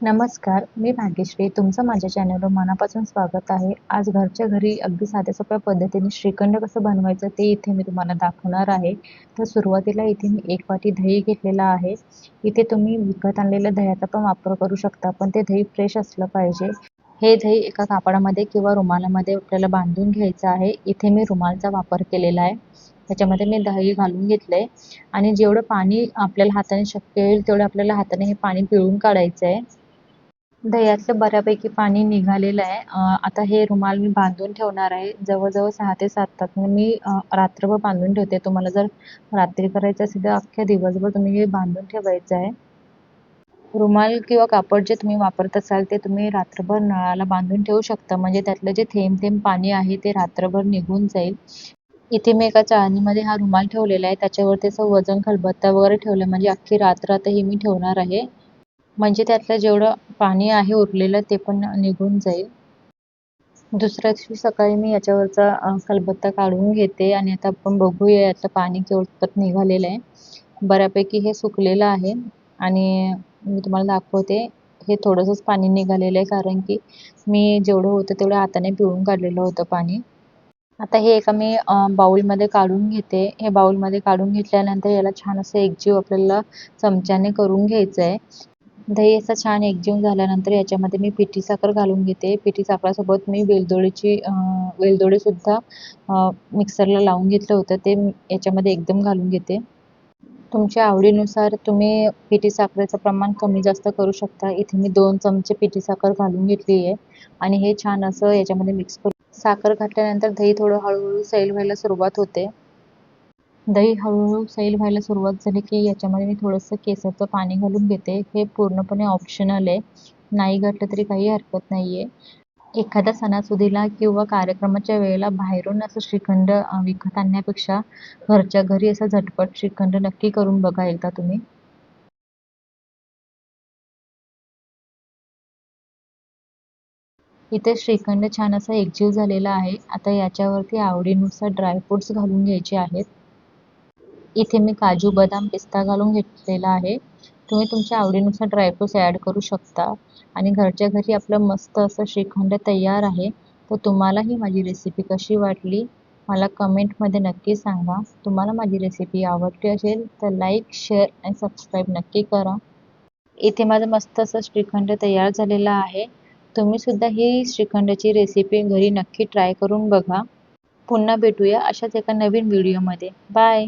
नमस्कार मी भाग्यश्री. तुमचं माझ्या चॅनलवर मनापासून स्वागत आहे. आज घरच्या घरी अगदी साध्या सोप्या पद्धतीने श्रीखंड कसं बनवायचं ते इथे मी तुम्हाला दाखवणार आहे. तर सुरुवातीला इथे मी एक वाटी दही घेतलेला आहे. इथे तुम्ही विकत आणलेल्या दह्याचा पण वापर करू शकता पण ते दही फ्रेश असलं पाहिजे. हे दही एका कापडामध्ये किंवा रुमालामध्ये आपल्याला बांधून घ्यायचं आहे. इथे मी रुमालचा वापर केलेला आहे. त्याच्यामध्ये मी दही घालून घेतलं आहे आणि जेवढं पाणी आपल्याला हाताने शक्य होईल तेवढं आपल्याला हाताने हे पाणी पिळून काढायचं आहे दह्यातलं बऱ्यापैकी पाणी निघालेलं आहे. आता हे रुमाल मी बांधून ठेवणार आहे. जवळजवळ सहा ते सात तास. मी रात्रभर बांधून ठेवते. तुम्हाला जर रात्री करायचं असेल तर अख्ख्या दिवसभर तुम्ही हे बांधून ठेवायचं आहे. रुमाल किंवा कापड जे तुम्ही वापरत असाल ते तुम्ही रात्रभर नळाला बांधून ठेवू शकता. म्हणजे त्यातलं जे थेंब थेंब पाणी आहे ते रात्रभर निघून जाईल. इथे मी एका चाळणीमध्ये हा रुमाल ठेवलेला आहे. त्याच्यावरती असं वजन खलबत्ता वगैरे ठेवलं. म्हणजे अख्खी रात्र आता ही मी ठेवणार आहे. म्हणजे त्यातलं जेवढं पाणी आहे उरलेलं ते पण निघून जाईल. दुसऱ्या दिवशी सकाळी मी याच्यावरचा खलबत्ता काढून घेते आणि आता आपण बघूया यातलं पाणी केवढपत निघालेलं आहे. बऱ्यापैकी हे सुकलेलं आहे आणि मी तुम्हाला दाखवते हे थोडंसंच पाणी निघालेलं आहे कारण की मी जेवढं होतं तेवढं हाताने पिळून काढलेलं होतं पाणी. आता हे एका मी बाउलमध्ये काढून घेते. हे बाउलमध्ये काढून घेतल्यानंतर याला छान असं एकजीव आपल्याला चमच्याने करून घ्यायचं आहे. दही असं छान एकजीव झाल्यानंतर याच्यामध्ये मी पिठी साखर घालून घेते. पिठी साखरासोबत मी वेलदोडीची वेलदोडेसुद्धा मिक्सरला लावून घेतलं होतं. ते याच्यामध्ये एकदम घालून घेते. तुमच्या आवडीनुसार तुम्ही पिठी साखरेचं प्रमाण कमी जास्त करू शकता. इथे मी दोन चमचे पिठी साखर घालून घेतली आहे. आणि हे छान असं याच्यामध्ये मिक्स करू साखर घातल्यानंतर दही थोडं हळूहळू सैल व्हायला सुरुवात होते. दही हळूहळू सैल व्हायला सुरुवात झाली की याच्यामध्ये मी थोडंसं केसरचं पाणी घालून घेते. हे पूर्णपणे ऑप्शनल आहे. नाही घातलं तरी काही हरकत नाही आहे एखाद्या सणासुदीला किंवा कार्यक्रमाच्या वेळेला बाहेरून असं श्रीखंड विकत आणण्यापेक्षा घरच्या घरी असं झटपट श्रीखंड नक्की करून बघा एकदा तुम्ही. इथे श्रीखंड छान असा एकजीव झालेला आहे. आता याच्यावरती आवडीनुसार ड्रायफ्रुट्स घालून घ्यायचे आहेत. इथे मी काजू बदाम पिस्ता घालून घेतलेला आहे. तुम्ही तुमच्या आवडीनुसार ड्रायफ्रूट्स ॲड करू शकता. आणि घरच्या घरी आपलं मस्त असं श्रीखंड तयार आहे. तर तुम्हाला ही माझी रेसिपी कशी वाटली? मला कमेंटमध्ये नक्की सांगा. तुम्हाला माझी रेसिपी आवडली असेल तर लाईक शेअर आणि सबस्क्राईब नक्की करा. इथे माझं मस्त असं श्रीखंड तयार झालेलं आहे. तुम्हीसुद्धा ही श्रीखंडाची रेसिपी घरी नक्की ट्राय करून बघा. पुन्हा भेटूया अशाच एका नवीन व्हिडिओमध्ये बाय